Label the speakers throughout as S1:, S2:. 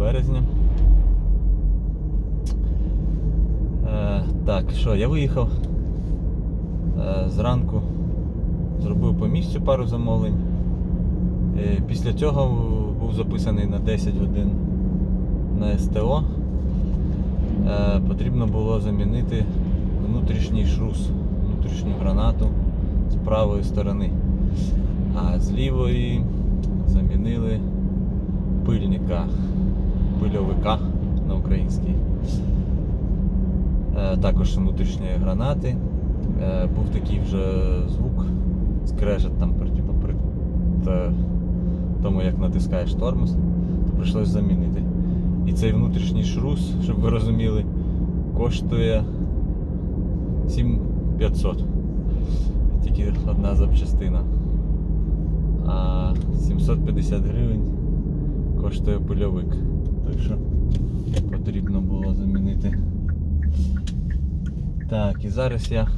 S1: 22 березня. Е, так, що, я виїхав е, зранку, зробив по місцю пару замовлень. Е, після цього був записаний на 10 годин на СТО. Е, потрібно було замінити внутрішній шрус, внутрішню гранату з правої сторони. А з лівої замінили пильника, пильовика на український. Е, Також внутрішньої гранати. Е, Був такий вже звук, скрежет там при, типу, при тому, як натискаєш тормоз, то прийшлось замінити. І цей внутрішній шрус, щоб ви розуміли, коштує 7500. Тільки одна запчастина. А 750 гривень коштує пильовик. Так що потрібно було замінити. Так, і зараз я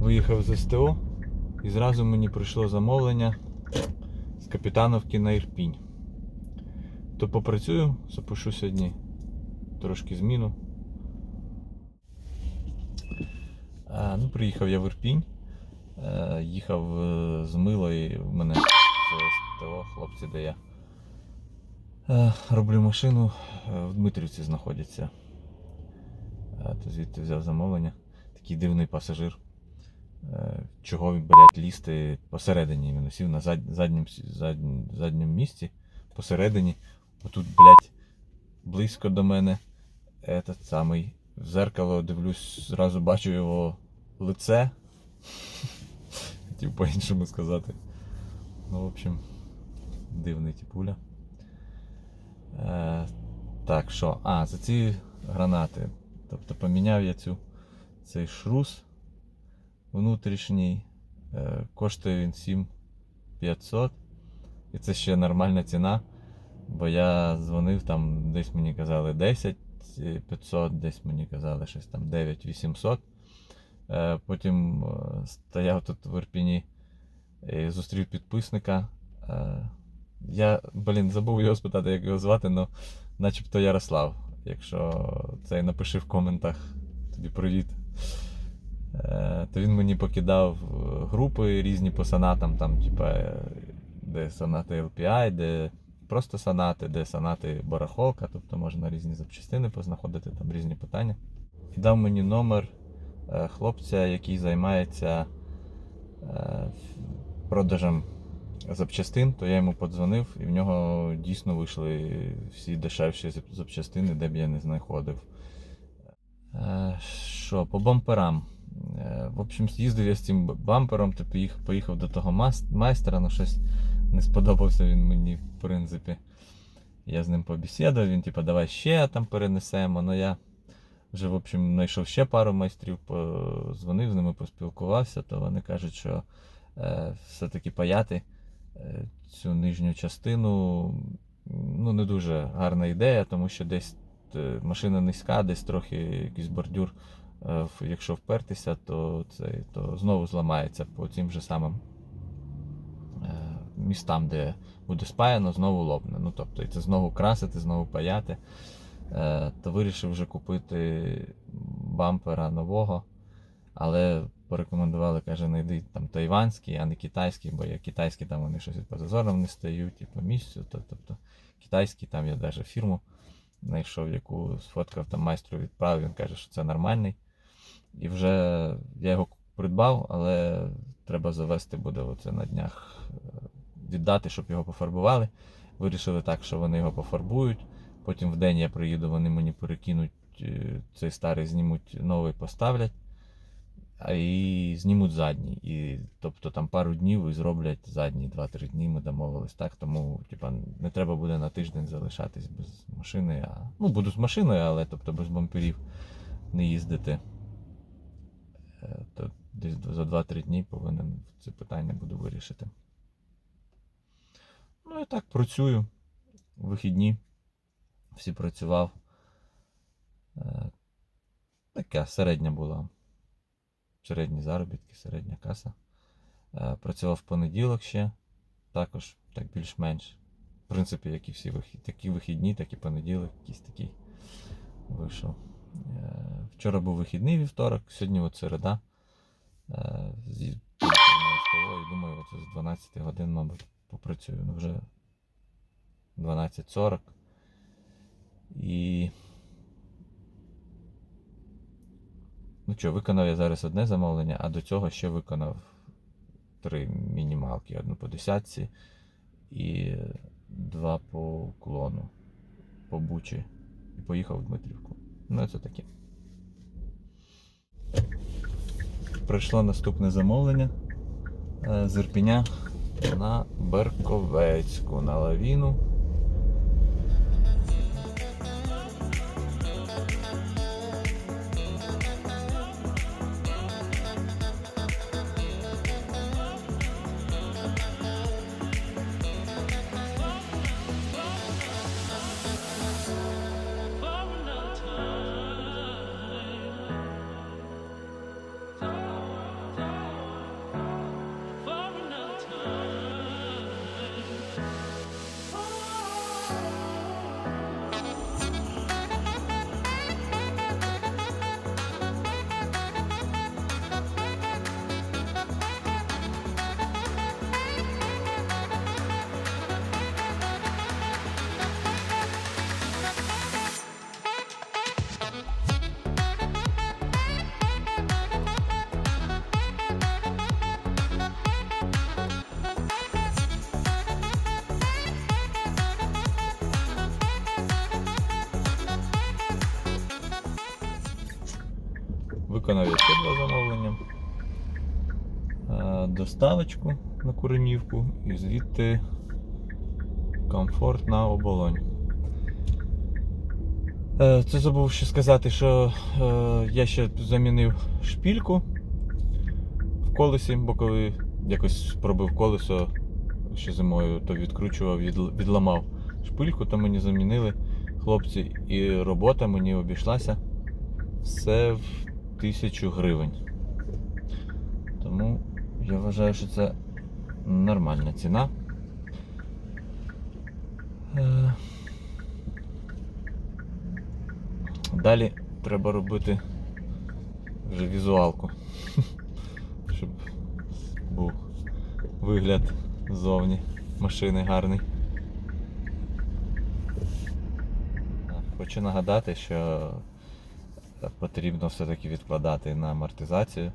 S1: виїхав з СТО і зразу мені прийшло замовлення з Капітановки на Ірпінь. То попрацюю, запишу сьогодні трошки зміну. А, ну, приїхав я в Ірпінь. Е, їхав е, з Милої в мене з СТО, хлопці, де я роблю машину, е, в Дмитрівці знаходяться. Е, то звідти взяв замовлення. Такий дивний пасажир. Е, Чого він, блядь, лізти посередині іменно сів на зад, заднім, заднім, заднім місці, посередині. Отут, блядь, близько до мене. Этот самий. В зеркало дивлюсь, зразу бачу його лице. Хотів по-іншому сказати. Ну, в общем, дивний типуля. Е, так, що? А, за ці гранати. Тобто поміняв я цю, цей шрус внутрішній. Е, коштує він 7500. І це ще нормальна ціна. Бо я дзвонив там, десь мені казали 10 500, десь мені казали щось там 9 800. Е, Потім е, стояв тут в Ірпіні і зустрів підписника. Е, Я, блін, забув його спитати, як його звати, але начебто Ярослав. Якщо це напиши в коментах, тобі привіт. Е, То він мені покидав е, групи різні по сонатам, там, типа, е, де сонати LPI, де просто сонати, де сонати барахолка, тобто можна різні запчастини познаходити, там різні питання. І дав мені номер хлопця, який займається продажем запчастин, то я йому подзвонив, і в нього дійсно вийшли всі дешевші зап- запчастини, де б я не знаходив. Е, Що, по бамперам. Е, В общем, їздив я з цим бампером, то поїхав, до того майстра, ну щось не сподобався він мені, в принципі. Я з ним побесідував, він типу, давай ще там перенесемо. Ну я вже, в общем, знайшов ще пару майстрів, позвонив з ними, поспілкувався, то вони кажуть, що е, все-таки паяти цю нижню частину ну, не дуже гарна ідея, тому що десь е, машина низька, десь трохи якийсь бордюр. е, Якщо впертися, то, це, то знову зламається по цим же самим е, містам, де буде спаяно, знову лопне. Ну, тобто, і це знову красити, знову паяти. Е, То вирішив вже купити бампера нового, але порекомендували, каже, знайди там тайванський, а не китайський, бо я китайський там вони щось по зазорам не стають, і по місцю. То, тобто китайський там я навіть фірму знайшов, яку сфоткав там майстру відправив, він каже, що це нормальний. І вже я його придбав, але треба завести буде оце на днях е, віддати, щоб його пофарбували. Вирішили так, що вони його пофарбують. Потім в день я приїду, вони мені перекинуть е, цей старий, знімуть новий, поставлять, і знімуть задній. І, тобто там пару днів і зроблять задній, 2-3 дні ми домовились так. Тому типа, не треба буде на тиждень залишатись без машини. А, ну, буду з машиною, але тобто без бамперів не їздити. Е, То десь за 2-3 дні повинен це питання буду вирішити. Ну і так працюю. Вихідні. Всі працював. Е, Така середня була. Середні заробітки, середня каса. Е, Працював в понеділок ще. Також так більш-менш. В принципі, як і всі вихід, такі вихідні, так і понеділок, якийсь такий вийшов. Е, Вчора був вихідний вівторок, сьогодні от середа. Е, зі- і думаю, от з 12 годин, мабуть, попрацюю. Ну вже 12.40. І. Ну що, виконав я зараз одне замовлення, а до цього ще виконав три мінімалки: одну по десятці і два по уклону, по бучі. І поїхав в Дмитрівку. Ну, це таке. Прийшло наступне замовлення е, з Ірпеня на Берковецьку на лавіну. Виконав я ще два замовлення. Е, Доставочку на Куренівку і звідти комфорт на оболонь. Е, Це забув ще сказати, що е, я ще замінив шпільку в колесі, бо коли якось пробив колесо ще зимою, то відкручував, відламав шпильку, то мені замінили хлопці, і робота мені обійшлася все в тисячу гривень. Тому я вважаю, що це нормальна ціна. Е, Далі треба робити вже візуалку, щоб був вигляд ззовні машини гарний. Хочу нагадати, що потрібно все-таки відкладати на амортизацію,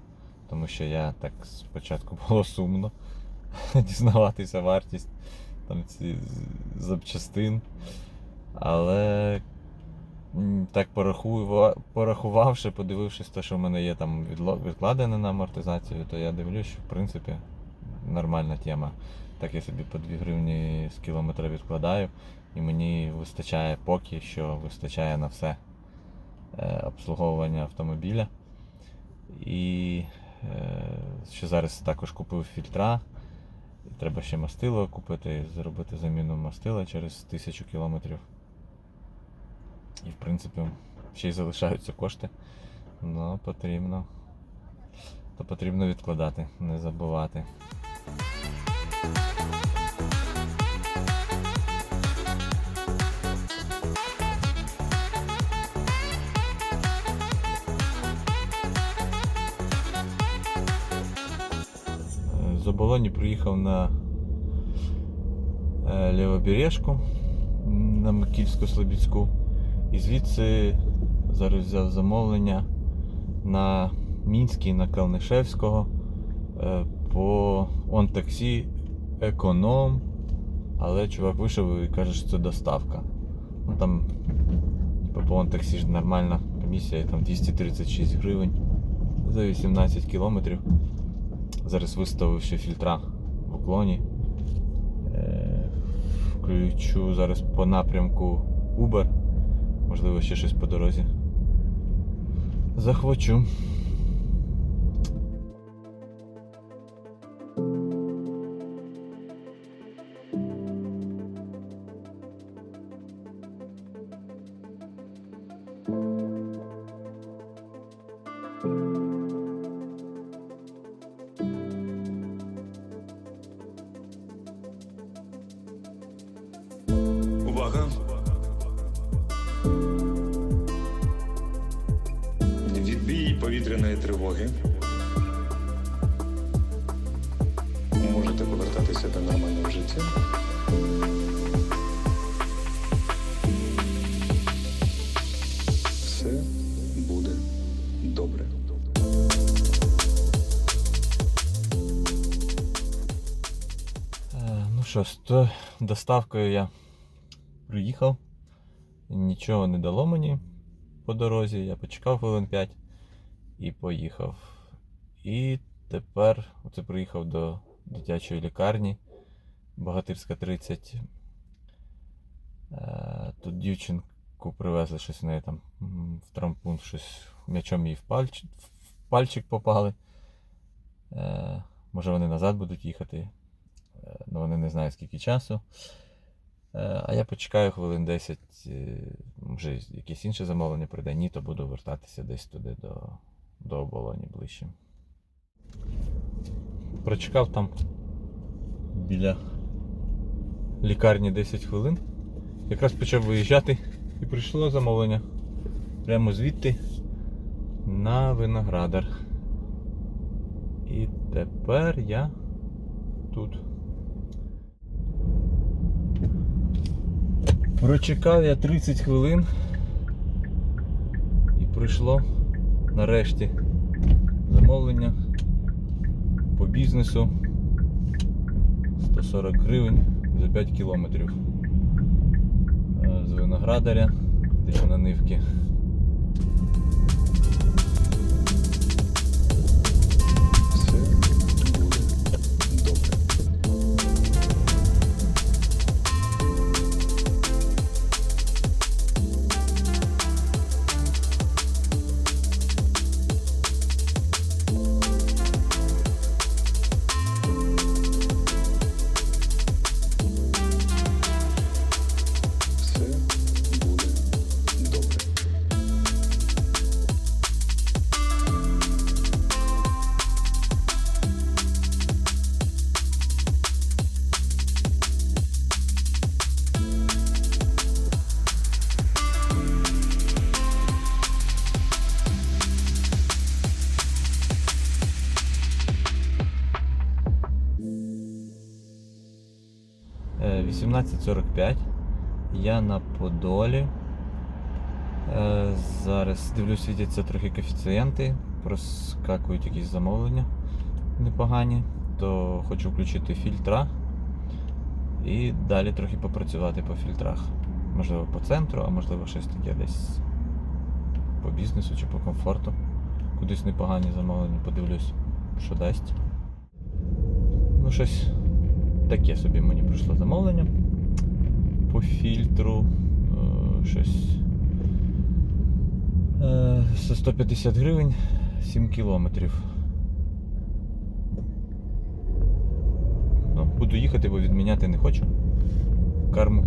S1: тому що я так спочатку було сумно дізнаватися вартість там ці запчастин. Але так порахувавши, подивившись те, що в мене є там відкладене на амортизацію, то я дивлюсь, що в принципі нормальна тема. Так я собі по 2 гривні з кілометра відкладаю, і мені вистачає поки що вистачає на все обслуговування автомобіля. І е, ще зараз також купив фільтра. Треба ще мастило купити, зробити заміну мастила через тисячу кілометрів. І в принципі ще й залишаються кошти. Ну, потрібно. То потрібно відкладати, не забувати. З приїхав на е, Лівобережку на Микільську Слобідську. І звідси зараз взяв замовлення на Мінський, на Калнишевського е, по он таксі економ. Але чувак вийшов і каже, що це доставка. Ну там типу, по он таксі ж нормальна комісія, там 236 гривень за 18 кілометрів. Зараз виставив ще фільтра в уклоні. Е, включу зараз по напрямку Uber, можливо, ще щось по дорозі. Захвачу.
S2: thank you тривоги. Можете повертатися до нормального життя. Все буде добре.
S1: Е, Ну що, з доставкою я приїхав. Нічого не дало мені по дорозі. Я почекав хвилин 5 і поїхав. І тепер оце приїхав до дитячої лікарні Богатирська 30. Е, Тут дівчинку привезли щось в неї там в трампун, щось м'ячом їй в пальчик, в пальчик попали. Е, Може вони назад будуть їхати. Е, Ну, вони не знають скільки часу. Е, А я почекаю хвилин 10, е, вже якесь інше замовлення прийде, ні, то буду вертатися десь туди до, до оболоні ближче. Прочекав там біля лікарні 10 хвилин. Якраз почав виїжджати і прийшло замовлення прямо звідти на виноградар. І тепер я тут. Прочекав я 30 хвилин і прийшло нарешті замовлення по бізнесу 140 гривень за 5 кілометрів Е, з виноградаря, десь на нивки. 18.45. Я на Подолі. Е, Зараз дивлюсь, світяться трохи коефіцієнти, проскакують якісь замовлення непогані, то хочу включити фільтра і далі трохи попрацювати по фільтрах. Можливо, по центру, а можливо щось таке десь по бізнесу чи по комфорту. Кудись непогані замовлення, подивлюсь, що дасть. Ну, щось таке собі мені прийшло замовлення по фільтру. е, Щось е, за 150 гривень 7 кілометрів. Ну, буду їхати, бо відміняти не хочу. Карму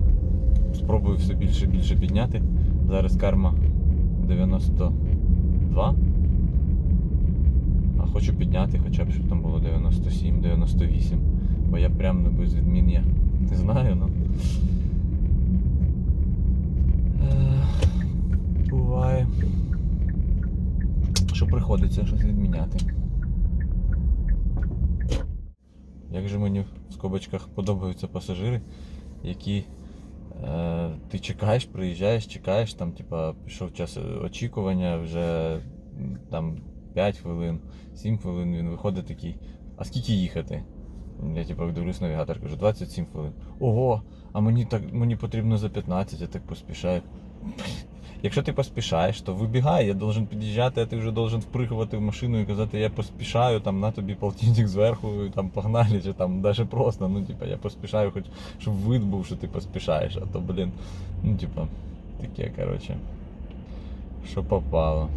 S1: спробую все більше і більше підняти. Зараз карма 92. А хочу підняти хоча б, щоб там було 97-98. Бо я прям не без відмін я не знаю, ну. Е, Буває. Що приходиться щось відміняти. Як же мені в скобочках подобаються пасажири, які е, ти чекаєш, приїжджаєш, чекаєш, там, типа, пішов час очікування, вже там 5 хвилин, 7 хвилин він виходить такий. А скільки їхати? Я типу дивлюсь навігатор, кажу 27 хвилин. Ого, а мені так мені потрібно за 15, я так поспішаю. Якщо ти поспішаєш, то вибігай, я должен під'їжджати, а ти вже должен впригувати в машину і казати, я поспішаю, там на тобі полтинник зверху, і там погнали, чи там навіть просто, ну типа я поспішаю, хоч щоб вид був, що ти поспішаєш, а то, блін, ну типа, таке, коротше. Що попало.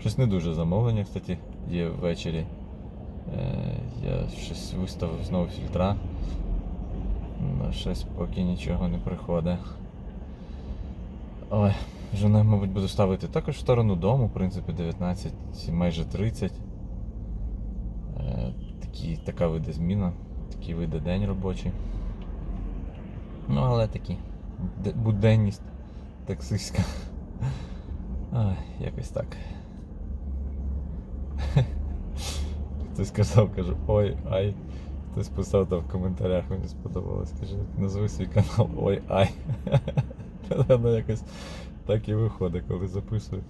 S1: Щось не дуже замовлення, кстати, є ввечері. Е, Я щось виставив знову фільтра. Ну, щось поки нічого не приходить. Ой, вже, мабуть, буду ставити також в сторону дому, в принципі, 19, майже 30. Е, такі, така вийде зміна, такий вийде день робочий. Ну, але такі. Буденність таксистська. Ай, якось так. Хтось казав, кажу, ой, ай. Хтось писав там в коментарях, мені сподобалось. Каже, назви свій канал Ой Ай. Воно якось так і виходить, коли записую.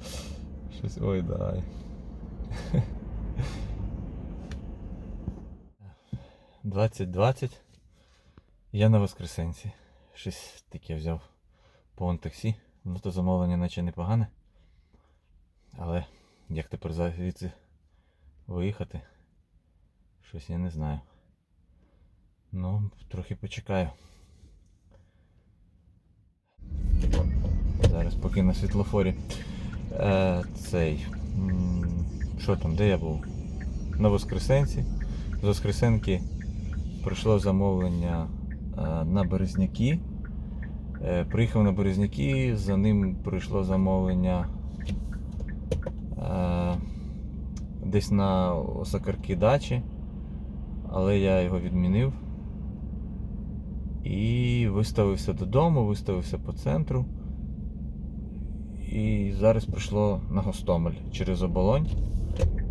S1: Щось ой да ай. 2020. Я на Воскресенці. Щось таке взяв по таксі. Ну то замовлення наче непогане. Але як тепер звідси виїхати? Щось я не знаю. Ну, трохи почекаю. Зараз поки на світлофорі. Е, цей. Що там, де я був? На Воскресенці. З Воскресенки прийшло замовлення е, на Березняки. Е, Приїхав на Березняки, за ним прийшло замовлення е, десь на Осакарки дачі, але я його відмінив. І виставився додому, виставився по центру. І зараз прийшло на Гостомель через оболонь.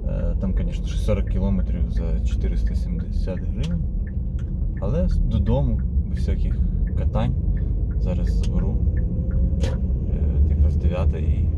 S1: Е, Там, звісно, 40 кілометрів за 470 гривень. Але додому, без всяких катань. Зараз заберу е, якраз 9 і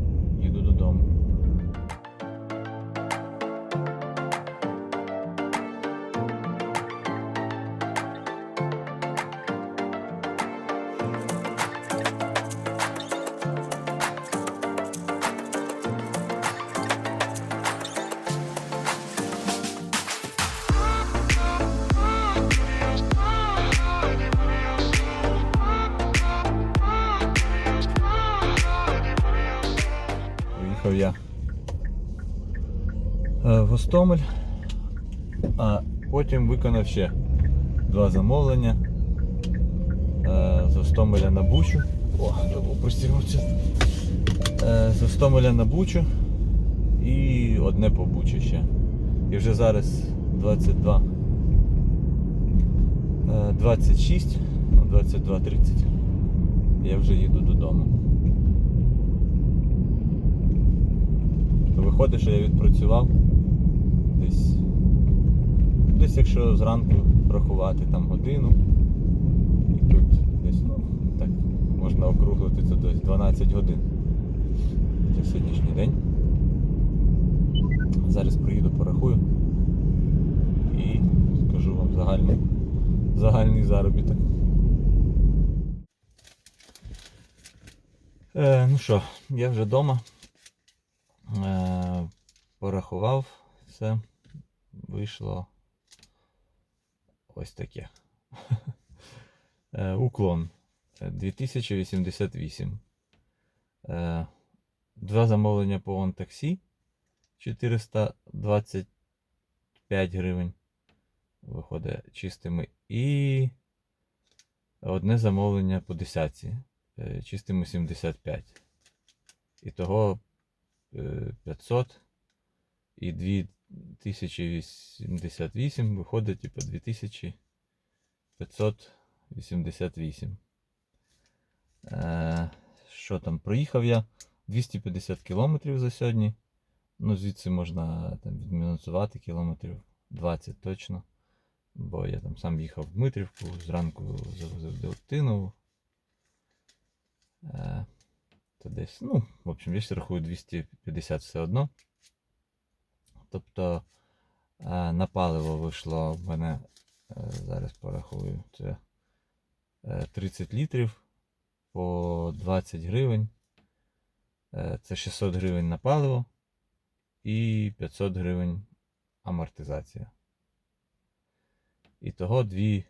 S1: Гостомель, а потім виконав ще два замовлення Е, з Гостомеля на Бучу. О, забув пристігнутися. Е, З Гостомеля на Бучу і одне по Бучу ще. І вже зараз 22. е, 26, ну, 22.30. Я вже їду додому. Виходить, що я відпрацював десь якщо зранку рахувати там годину. І тут десь, ну, так, можна округлити це десь 12 годин. Це сьогоднішній день. Зараз приїду, порахую і скажу вам загальний, загальний заробіток. Е, ну що, я вже вдома. Е, порахував все. Вийшло ось таке. Е, уклон е, 2088. Е, Два замовлення по OnTaxi 425 гривень. Виходить чистими. І одне замовлення по десятці. е, 75. І того е, 500 і 2088 виходить типу 2588. Е, що там? Проїхав я 250 кілометрів за сьогодні. Ну, звідси можна там відмінусувати кілометрів 20 точно. Бо я там сам їхав в Дмитрівку, зранку завозив дитину. Е, то десь, ну, в общем, я ще рахую 250 все одно. Тобто е, на паливо вийшло в мене, е, зараз порахую, це е, 30 літрів по 20 гривень. Е, Це 600 гривень на паливо і 500 гривень амортизація. І того 2 е,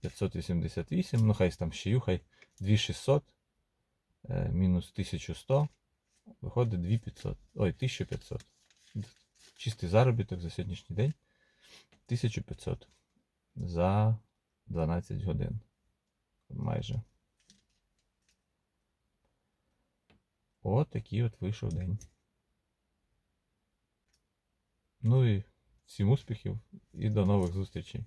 S1: 588, ну хай там ще юхай, 2600 е, мінус 1100, виходить 2500, ой, 1500. Чистий заробіток за сьогоднішній день 1500 за 12 годин. Майже. От такий от вийшов день. Ну і всім успіхів і до нових зустрічей.